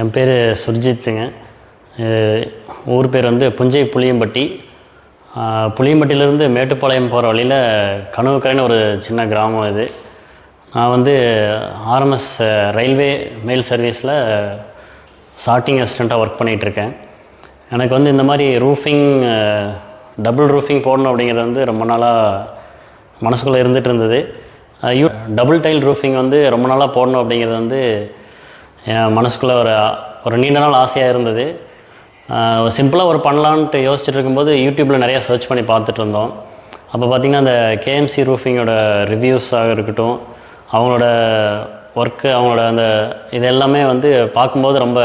என் பேர் சுர்ஜித்துங்க. ஊர் பேர் வந்து புஞ்சை புளியம்பட்டி. புளியம்பட்டியிலேருந்து மேட்டுப்பாளையம் போகிற வழியில் கனவுக்கரைன்னு ஒரு சின்ன கிராமம் இது. நான் வந்து ஆர்எம்எஸ் ரயில்வே மெயில் சர்வீஸில் ஸ்டார்டிங் அசிஸ்டண்ட்டாக ஒர்க் பண்ணிகிட்ருக்கேன் எனக்கு வந்து இந்த மாதிரி ரூஃபிங் டபுள் ரூஃபிங் போடணும் அப்படிங்கிறது வந்து ரொம்ப நாளாக மனசுக்குள்ளே இருந்துகிட்டு இருந்தது. யூ டபுள் டைல் ரூஃபிங் வந்து ரொம்ப நாளாக போடணும் அப்படிங்கிறது வந்து என் மனசுக்குள்ளே ஒரு ஒரு நீண்ட நாள் ஆசையாக இருந்தது. சிம்பிளாக ஒரு பண்ணலான்ட்டு யோசிச்சுட்டு இருக்கும்போது யூடியூப்பில் நிறைய சர்ச் பண்ணி பார்த்துட்டு இருந்தோம். அப்போ பார்த்திங்கன்னா அந்த கேஎம்சி ரூஃபிங்கோட ரிவ்யூஸாக இருக்கட்டும் அவங்களோட ஒர்க்கு அவங்களோட அந்த இது எல்லாமே வந்து பார்க்கும்போது ரொம்ப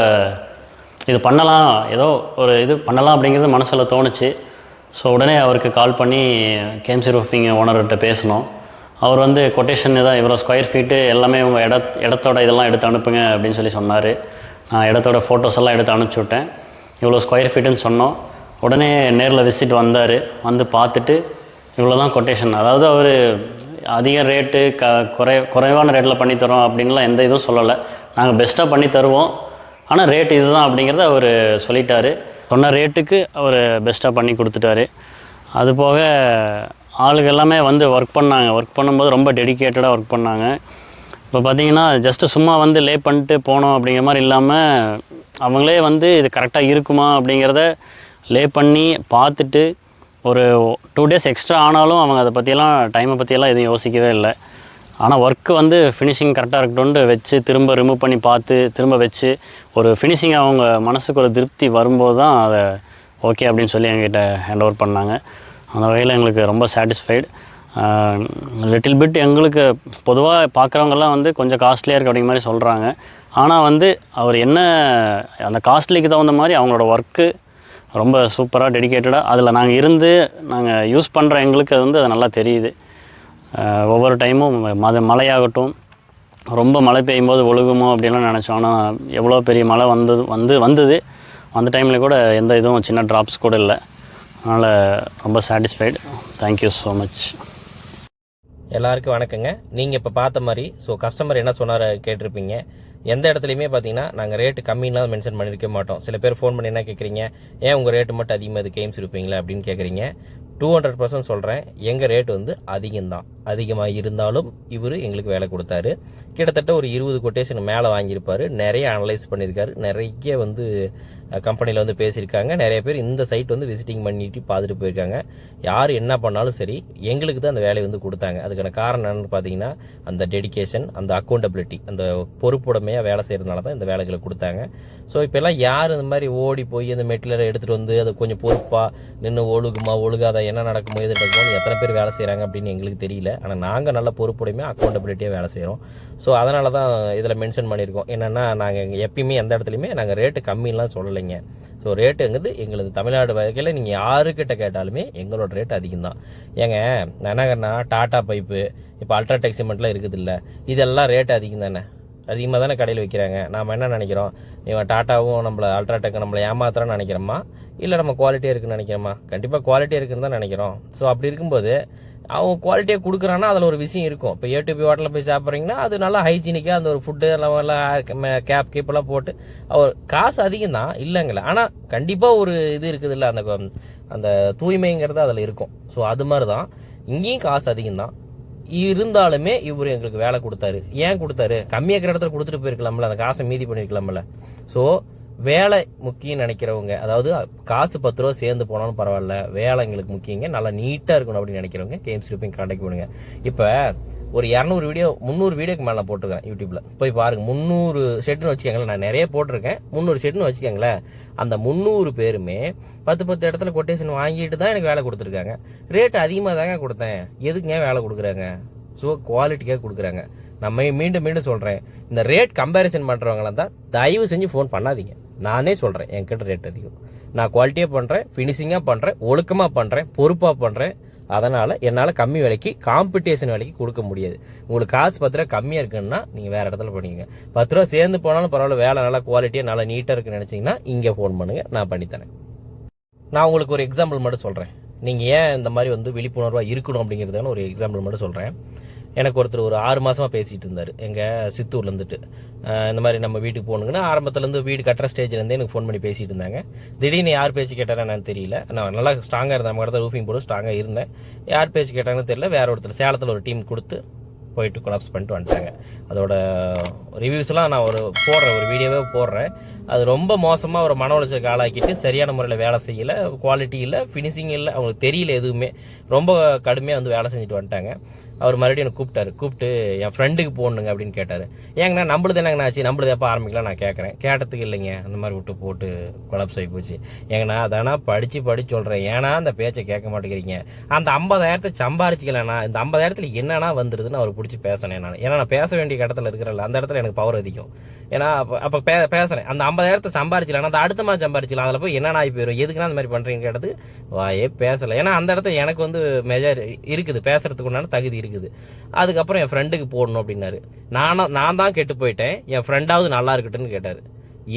இது பண்ணலாம் ஏதோ ஒரு இது பண்ணலாம் அப்படிங்கிறது மனசில் தோணுச்சு. ஸோ உடனே அவருக்கு கால் பண்ணி கேஎம்சி ரூஃபிங் ஓனர்கிட்ட பேசினோம் அவர் வந்து கொட்டேஷன் இதான் இவ்வளோ ஸ்கொயர் ஃபீட்டு எல்லாமே உங்கள் இட இடத்தோட இதெல்லாம் எடுத்து அனுப்புங்க அப்படின்னு சொல்லி சொன்னார். நான் இடத்தோட ஃபோட்டோஸ் எல்லாம் எடுத்து அனுப்பிச்சி விட்டேன். இவ்வளோ ஸ்கொயர் ஃபீட்டுன்னு சொன்னோம். உடனே நேரில் விசிட் வந்தார். வந்து பார்த்துட்டு இவ்வளோ தான் கொட்டேஷன் அதாவது அவர் அதிக ரேட்டு க குறை குறைவான ரேட்டில் பண்ணித்தரோம் அப்படின்லாம் எந்த இதுவும் சொல்லலை. நாங்கள் பெஸ்ட்டாக பண்ணி தருவோம். ஆனால் ரேட் இதுதான் அப்படிங்கிறத அவர் சொல்லிட்டாரு. சொன்ன ரேட்டுக்கு அவர் பெஸ்ட்டாக பண்ணி கொடுத்துட்டாரு. அது போக ஆளுங்க எல்லாமே வந்து ஒர்க் பண்ணாங்க. ஒர்க் பண்ணும்போது ரொம்ப டெடிகேட்டடாக ஒர்க் பண்ணாங்க. இப்போ பார்த்தீங்கன்னா ஜஸ்ட்டு சும்மா வந்து லே பண்ணிட்டு போனோம் அப்படிங்கிற மாதிரி இல்லாமல் அவங்களே வந்து இது கரெக்டாக இருக்குமா அப்படிங்கிறத லே பண்ணி பார்த்துட்டு ஒரு டூ டேஸ் எக்ஸ்ட்ரா ஆனாலும் அவங்க அதை பற்றியெல்லாம் டைமை பற்றியெல்லாம் எதுவும் யோசிக்கவே இல்லை. ஆனால் ஒர்க்கு வந்து ஃபினிஷிங் கரெக்டாக இருக்கட்டும்னு வச்சு திரும்ப ரிமூவ் பண்ணி பார்த்து திரும்ப வச்சு ஒரு ஃபினிஷிங் அவங்க மனசுக்கு ஒரு திருப்தி வரும்போது தான் அதை ஓகே அப்படின்னு சொல்லி எங்கிட்ட ஹேண்ட் ஓவர் பண்ணாங்க. அந்த வகையில் எங்களுக்கு ரொம்ப சாட்டிஸ்ஃபைடு லிட்டில் பிட் எங்களுக்கு பொதுவாக பார்க்குறவங்கெல்லாம் வந்து கொஞ்சம் காஸ்ட்லியாக இருக்குது அப்படிங்கிற மாதிரி சொல்கிறாங்க ஆனால் வந்து அவர் என்ன அந்த காஸ்ட்லிக்கு தகுந்த மாதிரி அவங்களோட ஒர்க்கு ரொம்ப சூப்பராக டெடிகேட்டடாக அதில் நாங்கள் இருந்து நாங்கள் யூஸ் பண்ணுற எங்களுக்கு அது வந்து அது நல்லா தெரியுது. ஒவ்வொரு டைமும் மத மழையாகட்டும் ரொம்ப மழை பெய்யும் போது ஒழுகுமோ அப்படின்லாம் நினச்சோம். ஆனால் எவ்வளோ பெரிய மழை வந்தது வந்து வந்தது அந்த டைமில் கூட எந்த இதுவும் சின்ன ட்ராப்ஸ் கூட இல்லை. அதனால் ரொம்ப சாட்டிஸ்ஃபைடு தேங்க்யூ ஸோ மச் எல்லாருக்கும் வணக்கங்க. நீங்கள் இப்போ பார்த்த மாதிரி ஸோ கஸ்டமர் என்ன சொன்னார் கேட்டிருப்பீங்க. எந்த இடத்துலையுமே பார்த்தீங்கன்னா நாங்கள் ரேட்டு கம்மின்லாம் மென்ஷன் பண்ணியிருக்க மாட்டோம். சில பேர் ஃபோன் பண்ணி என்ன கேட்குறீங்க ஏன் உங்கள் ரேட்டு மட்டும் அதிகமாக இது கேம்ஸ் இருப்பீங்களா அப்படின்னு கேட்குறீங்க டூ ஹண்ட்ரட் பர்சன்ட் சொல்கிறேன் எங்கள் ரேட் வந்து அதிகம்தான். அதிகமாக இருந்தாலும் இவர் எங்களுக்கு வேலை கொடுத்தாரு. கிட்டத்தட்ட ஒரு இருபது கொட்டேஷன் மேலே வாங்கியிருப்பார். நிறைய அனலைஸ் பண்ணியிருக்காரு. நிறைய வந்து கம்பெனியில் வந்து பேசியிருக்காங்க. நிறைய பேர் இந்த சைட் வந்து விசிட்டிங் பண்ணிட்டு பார்த்துட்டு போயிருக்காங்க. யார் என்ன பண்ணாலும் சரி எங்களுக்கு தான் அந்த வேலையை வந்து கொடுத்தாங்க. அதுக்கான காரணம் என்னென்னு பார்த்தீங்கன்னா அந்த டெடிகேஷன் அந்த அக்கௌண்டபிலிட்டி அந்த பொறுப்புடமையாக வேலை செய்கிறதுனால தான் இந்த வேலைகளை கொடுத்தாங்க. ஸோ இப்போல்லாம் யார் இந்த மாதிரி ஓடி போய் அந்த மெட்டீரியலை எடுத்துகிட்டு வந்து அதை கொஞ்சம் பொறுப்பாக நின்று ஒழுகுமா ஒழுகாத என்ன நடக்குமோ எது நடக்குமோ எத்தனை பேர் வேலை செய்கிறாங்க அப்படின்னு எங்களுக்கு தெரியல. ஆனால் நாங்கள் நல்ல பொறுப்புடைமையாக அக்கௌண்டபிலிட்டியாக வேலை செய்கிறோம் ஸோ அதனால தான் இதில் மென்ஷன் பண்ணியிருக்கோம். என்னென்னா நாங்கள் எப்பயுமே எந்த இடத்துலையுமே நாங்கள் ரேட்டு கம்மிலாம் இல்லைங்க ஸோ ரேட்டுங்கிறது எங்களது தமிழ்நாடு வகையில் நீங்கள் யாருக்கிட்ட கேட்டாலுமே எங்களோட ரேட் அதிகம் தான் ஏங்க என்னங்கன்னா டாட்டா பைப்பு இப்போ அல்ட்ராடெக் சிமெண்ட்லாம் இருக்குது இல்லை இதெல்லாம் ரேட் அதிகம் தானே அதிகமாக தானே கடையில் விற்கிறாங்க நாம் என்ன நினைக்கிறோம்? இவன் டாட்டாவும் நம்மளை அல்ட்ராடெக் நம்மளை ஏமாத்துறான்னு நினைக்கிறோமா? இல்லை நம்ம குவாலிட்டியாக இருக்குன்னு நினைக்கிறோமா? கண்டிப்பாக குவாலிட்டியாக இருக்குன்னு தான் நினைக்கிறோம். ஸோ அப்படி இருக்கும்போது அவங்க குவாலிட்டியாக கொடுக்குறான்னா அதில் ஒரு விஷயம் இருக்கும். இப்போ ஏடிபி ஹோட்டலில் போய் சாப்பிட்றீங்கன்னா அது நல்லா ஹைஜீனிக்காக அந்த ஒரு ஃபுட்டு எல்லாம் எல்லாம் கேப் கீப்பெல்லாம் போட்டு அவர் காசு அதிகம் தான் இல்லைங்கள. ஆனால் கண்டிப்பாக ஒரு இது இருக்குது இல்லை அந்த அந்த தூய்மைங்கிறது அதில் இருக்கும். ஸோ அது மாதிரி தான் இங்கேயும் காசு அதிகம் தான். இருந்தாலுமே இவர் எங்களுக்கு வேலை கொடுத்தாரு. ஏன் கொடுத்தாரு? கம்மியாக இருக்கிற இடத்துல கொடுத்துட்டு போயிருக்கலாம்ல அந்த காசை மீதி பண்ணியிருக்கலாம்ல ஸோ வேலை முக்கியம் நினைக்கிறவங்க அதாவது காசு பத்து ரூபா சேர்ந்து போனாலும் பரவாயில்ல வேலை எங்களுக்கு முக்கியங்க நல்லா நீட்டாக இருக்கணும் அப்படின்னு நினைக்கிறவங்க கேம்ஸ் ரூப்பிங் கான்டாக்ட் பண்ணுங்க. இப்போ ஒரு இரநூறு வீடியோ முந்நூறு வீடியோக்கு மேலே நான் போட்டிருக்கேன் யூடியூப்ல போய் பாருங்க முந்நூறு செட்டுன்னு வச்சுக்கோங்களேன் நான் நிறைய போட்டிருக்கேன். முந்நூறு செட்டுன்னு வச்சுக்கோங்களேன் அந்த முந்நூறு பேருமே பத்து பத்து இடத்துல கொட்டேஷன் வாங்கிட்டு தான் எனக்கு வேலை கொடுத்துருக்காங்க. ரேட் அதிகமாக தாங்க கொடுத்தேன். எதுக்குங்க வேலை கொடுக்குறாங்க? ஸோ குவாலிட்டிக்காக கொடுக்குறாங்க. நம்ம மீண்டும் மீண்டும் சொல்கிறேன் இந்த ரேட் கம்பேரிசன் பண்ணுறவங்களாம் தான் தயவு செஞ்சு ஃபோன் பண்ணாதீங்க. நானே சொல்கிறேன் என்கிட்ட ரேட் அதிகம். நான் குவாலிட்டியாக பண்ணுறேன் ஃபினிஷிங்காக பண்ணுறேன் ஒழுக்கமாக பண்ணுறேன் பொறுப்பாக பண்ணுறேன் அதனால் என்னால் கம்மி விலைக்கு காம்படிஷன் விலைக்கு கொடுக்க முடியாது. உங்களுக்கு காசு பத்து ரூபா கம்மியாக இருக்குன்னா நீங்கள் வேறு இடத்துல பண்ணிக்கங்க. பத்து ரூபா சேர்ந்து போனாலும் பரவாயில்ல வேலை நல்லா குவாலிட்டியாக நல்லா நீட்டாக இருக்குன்னு நினச்சிங்கன்னா இங்கே ஃபோன் பண்ணுங்கள் நான் பண்ணித்தரேன் நான் உங்களுக்கு ஒரு எக்ஸாம்பிள் மட்டும் சொல்கிறேன் நீங்கள் ஏன் இந்த மாதிரி வந்து விழிப்புணர்வாக இருக்கணும் அப்படிங்கிறதுக்கான ஒரு எக்ஸாம்பிள் மட்டும் சொல்கிறேன் எனக்கு ஒருத்தர் ஒரு ஆறு மாசமா பேசிட்டு இருந்தார். எங்கள் சித்தூர்ல இருந்துட்டு. இந்த மாதிரி நம்ம வீட்டுக்கு போகணுங்கன்னா ஆரம்பத்துலேருந்து வீடு கட்டுற ஸ்டேஜ்லேருந்தே எனக்கு ஃபோன் பண்ணி பேசிட்டு இருந்தாங்க. திடீர்னு யார் பேச்சு கேட்டாரா நான் தெரியல. நான் நல்லா ஸ்ட்ராங்காக இருந்தேன். நம்ம தான் ரூஃபிங் போட்டு ஸ்ட்ராங்காக இருந்தேன். யார் பேச்சு கேட்டாங்கன்னு தெரியல. வேற ஒருத்தர் சேலத்தில் ஒரு டீம் கொடுத்து போயிட்டு கொலாப்ஸ் பண்ணிட்டு வந்துட்டாங்க. அதோட ரிவ்யூஸ்லாம் நான் ஒரு போடுறேன். ஒரு வீடியோவே போடுறேன். அது ரொம்ப மோசமாக ஒரு மன உளைச்சலுக்கு ஆளாக்கிட்டு சரியான முறையில் வேலை செய்யலை. குவாலிட்டி இல்லை ஃபினிஷிங் இல்லை அவங்களுக்கு தெரியல எதுவுமே. ரொம்ப கடுமையாக வந்து வேலை செஞ்சுட்டு வந்துட்டாங்க. அவர் மறுபடியும் எனக்கு கூப்பிட்டாரு. கூப்பிட்டு என் ஃப்ரெண்டுக்கு போடணுங்க அப்படின்னு கேட்டார். ஏங்கண்ணா நம்மளுது என்னங்கண்ணா ஆச்சு? நம்மளது எப்போ ஆரம்பிக்கலாம் நான் கேட்குறேன் கேட்டதுக்கு இல்லைங்க. அந்த மாதிரி விட்டு போட்டு கொலாப்ஸ் ஆகி போச்சு. ஏங்கண்ணா அதானா படித்து படித்து சொல்கிறேன் ஏன்னா அந்த பேச்சை கேட்க மாட்டேங்கிறீங்க. அந்த ஐம்பதாயிரத்தை சம்பாரிச்சிக்கலண்ணா. இந்த ஐம்பதாயிரத்தில் என்னென்னா வந்துடுதுன்னு அவர் பிடிச்சி பேசினேன் நான். ஏன்னா நான் பேச வேண்டிய இடத்துல இருக்கிறல்ல அந்த இடத்துல எனக்கு பவர் அதிகம். ஏன்னா அப்போ அப்போ பே பேசுகிறேன் அந்த ஐம்பதாயிரத்தை சம்பாரிச்சிக்கலாம் அந்த அடுத்த மாதிரி சம்பாரிச்சிக்கலாம். அதில் போய் என்னென்ன ஆகி போயிடும் எதுக்குன்னா அந்த மாதிரி பண்ணுறீங்க கேட்டது வாயே பேசலை. ஏன்னா அந்த இடத்துல எனக்கு வந்து மெஜர் இருக்குது. பேசுறதுக்கு உண்டான தகுதி இருக்குது அதுக்கப்புறம் என் ஃப்ரெண்டுக்கு போடணும் அப்படின்னாரு. நானும் நான் தான் கெட்டு போயிட்டேன். என் ஃப்ரெண்டாவது நல்லா இருக்கட்டும்னு கேட்டார்.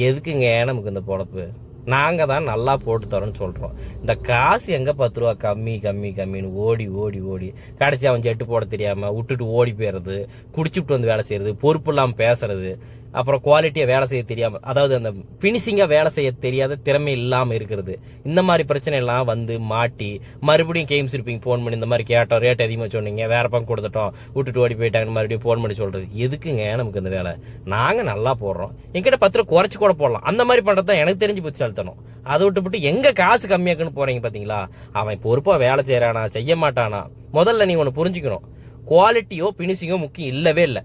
எதுக்குங்க நமக்கு இந்த பொழப்பு? நாங்கள் தான் நல்லா போட்டு தரோம்னு சொல்கிறோம் இந்த காசு எங்கே பத்து ரூபா கம்மி கம்மி கம்மின்னு ஓடி ஓடி ஓடி. கடைசி அவன் ஜெட்டு போட தெரியாமல் விட்டுட்டு ஓடி போயிடுறது குடிச்சுட்டு வந்து வேலை செய்கிறது பொறுப்பு இல்லாமல் பேசுறது அப்புறம் குவாலிட்டியாக வேலை செய்ய தெரியாமல் அதாவது அந்த ஃபினிஷிங்காக வேலை செய்ய தெரியாத திறமை இல்லாமல் இருக்கிறது. இந்த மாதிரி பிரச்சனை எல்லாம் வந்து மாட்டி மறுபடியும் கேம்ஸ் இருப்பீங்க ஃபோன் பண்ணி இந்த மாதிரி கேட்டோம் ரேட் அதிகமாக சொன்னீங்க வேற பக்கம் கொடுத்துட்டோம் விட்டுட்டு ஓடி போயிட்டாங்கன்னு மறுபடியும் ஃபோன் பண்ணி சொல்றது. எதுக்குங்க நமக்கு இந்த வேலை? நாங்கள் நல்லா போடுறோம். என்கிட்ட பத்து ரூபா குறைச்சி கூட போடலாம். அந்த மாதிரி பண்ணுறது தான் எனக்கு தெரிஞ்சு புத்திசாலித்தனம். அதை விட்டுவிட்டு எங்க காசு கம்மியாக்குன்னு போறீங்க பாத்தீங்களா? அவன் பொறுப்பாக வேலை செய்யறானா செய்ய மாட்டானா? முதல்ல நீ ஒன்று புரிஞ்சுக்கணும். குவாலிட்டியோ பினிஷிங்கோ முக்கியம் இல்லவே இல்லை.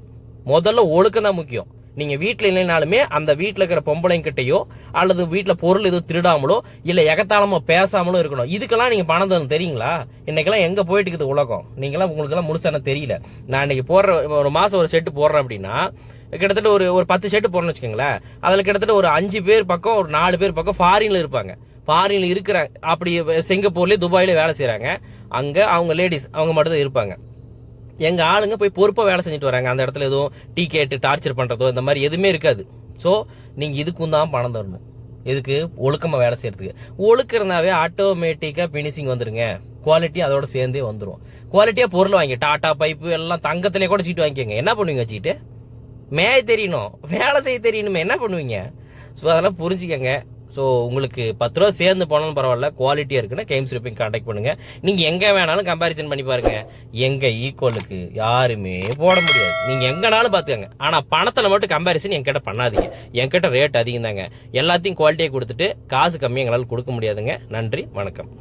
முதல்ல ஒழுக்கம் தான் முக்கியம். நீங்க வீட்டில் இல்லைனாலுமே அந்த வீட்டில் இருக்கிற பொம்பளைங்கிட்டயோ அல்லது வீட்டில் பொருள் எதுவும் திருடாமலோ இல்ல எகத்தாளமோ பேசாமலோ இருக்கணும். இதுக்கெல்லாம் நீங்க பணம் தரணும் தெரியுங்களா? இன்னைக்கெல்லாம் எங்க போயிட்டு இருக்குது உலகம்? நீங்களாம் உங்களுக்கு எல்லாம் முழுசான தெரியல. நான் இன்னைக்கு போடுற ஒரு மாசம் ஒரு செட்டு போடுறேன் அப்படின்னா கிட்டத்தட்ட ஒரு ஒரு பத்து ஷர்ட் போறேன்னு வச்சுக்கோங்களேன். அதுல கிட்டத்தட்ட ஒரு அஞ்சு பேர் பக்கம் ஒரு நாலு பேர் பக்கம் ஃபாரின்ல இருப்பாங்க. ஃபாரின்ல இருக்கிறாங்க அப்படி சிங்கப்பூர்லயே துபாயிலே வேலை செய்கிறாங்க அங்க அவங்க லேடிஸ் அவங்க மட்டும் தான் இருப்பாங்க. எங்க ஆளுங்க போய் பொறுப்பா வேலை செஞ்சுட்டு வராங்க. அந்த இடத்துல எதுவும் டீ கேட்டு டார்ச்சர் பண்றதோ இந்த மாதிரி எதுவுமே இருக்காது. ஸோ நீங்க இதுக்கும் தான் பணம் தரணும். இதுக்கு ஒழுக்கமா வேலை செய்யறதுக்கு. ஒழுக்கிறனாவே ஆட்டோமேட்டிக்கா பினிஷிங் வந்துருங்க. குவாலிட்டி அதோட சேர்ந்தே வந்துரும். குவாலிட்டியா பொருள் வாங்கி டாட்டா பைப்பு எல்லாம் தங்கத்திலே கூட சீட்டு வாங்கிக்கோங்க. என்ன பண்ணுவீங்க சீட்டு? மேய தெரியணும். வேலை செய்ய தெரியணுமே. என்ன பண்ணுவீங்க? ஸோ அதெல்லாம் புரிஞ்சுக்கங்க. ஸோ உங்களுக்கு பத்து ரூபா சேர்ந்து போனாலும் பரவாயில்ல குவாலிட்டியாக இருக்குன்னா கேம்ஸ் ரிப்பிங் காண்டாக்ட் பண்ணுங்கள் நீங்கள் எங்கே வேணாலும் கம்பேரிசன் பண்ணி பாருங்கள் எங்கள் ஈக்குவலுக்கு யாருமே போட முடியாது. நீங்கள் எங்கனாலும் பார்த்துக்கங்க ஆனால் பணத்தில் மட்டும் கம்பேரிசன் என்கிட்ட பண்ணாதீங்க. என்கிட்ட ரேட் அதிகம் தாங்க எல்லாத்தையும் குவாலிட்டியை கொடுத்துட்டு காசு கம்மியாக எங்களால் கொடுக்க முடியாதுங்க. நன்றி வணக்கம்.